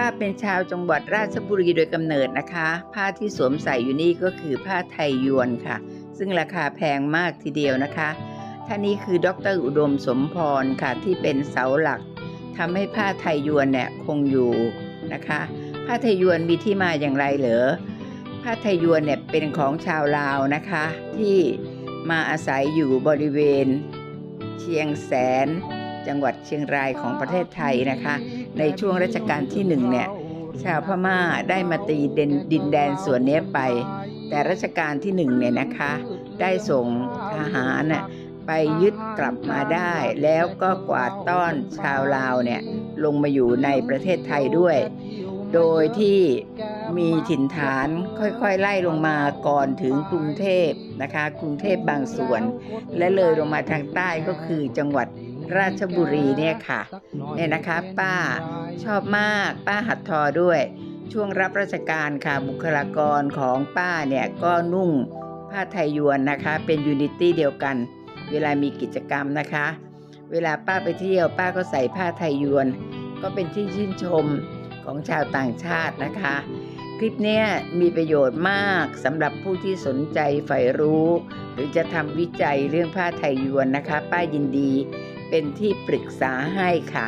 ป้าเป็นชาวจังหวัดราชบุรีโดยกำเนิดนะคะ ผ้าที่สวมใส่อยู่นี่ก็คือผ้าไทยยวนค่ะ ซึ่งราคาแพงมากทีเดียวนะคะท่านนี้คือดรอุดมสมพรค่ะที่เป็นเสาหลักทำให้ผ้าไทยยวนเนี่ยคงอยู่นะคะ ผ้าไทยยวนมีที่มาอย่างไรเหรอผ้าไทยยวนเนี่ยเป็นของชาวลาวนะคะ ที่มาอาศัยอยู่บริเวณ เชียงแสน จังหวัดเชียงรายของประเทศไทยนะคะ ในช่วงรัชกาลที่หนึ่งเนี่ยชาวพม่าได้มาตีเดนดินแดนส่วนนี้ไป แต่รัชกาลที่หนึ่งเนี่ยนะคะ ได้ส่งทหารน่ะไปยึดกลับมาได้ แล้วก็กวาดต้อนชาวลาวเนี่ยลงมาอยู่ในประเทศไทยด้วย โดยที่มีถิ่นฐานค่อยๆ ไล่ลงมาก่อนถึงกรุงเทพนะคะ กรุงเทพบางส่วน และเลยลงมาทางใต้ก็คือจังหวัด ราชบุรีเนี่ยค่ะเนี่ยนะคะป้าชอบมากป้าหัดทอด้วย ช่วงรับราชการค่ะบุคลากรของป้าเนี่ยก็นุ่งผ้าไทยยวนนะคะ เป็นยูนิตี้เดียวกัน เวลามีกิจกรรมนะคะ เวลาป้าไปเที่ยวป้าก็ใส่ผ้าไทยยวน ก็เป็นที่ชื่นชมของชาวต่างชาตินะคะ คลิปนี้มีประโยชน์มากสำหรับผู้ที่สนใจใฝ่รู้ หรือจะทำวิจัยเรื่องผ้าไทยยวนนะคะ ป้ายินดี เป็นที่ปรึกษาให้ค่ะ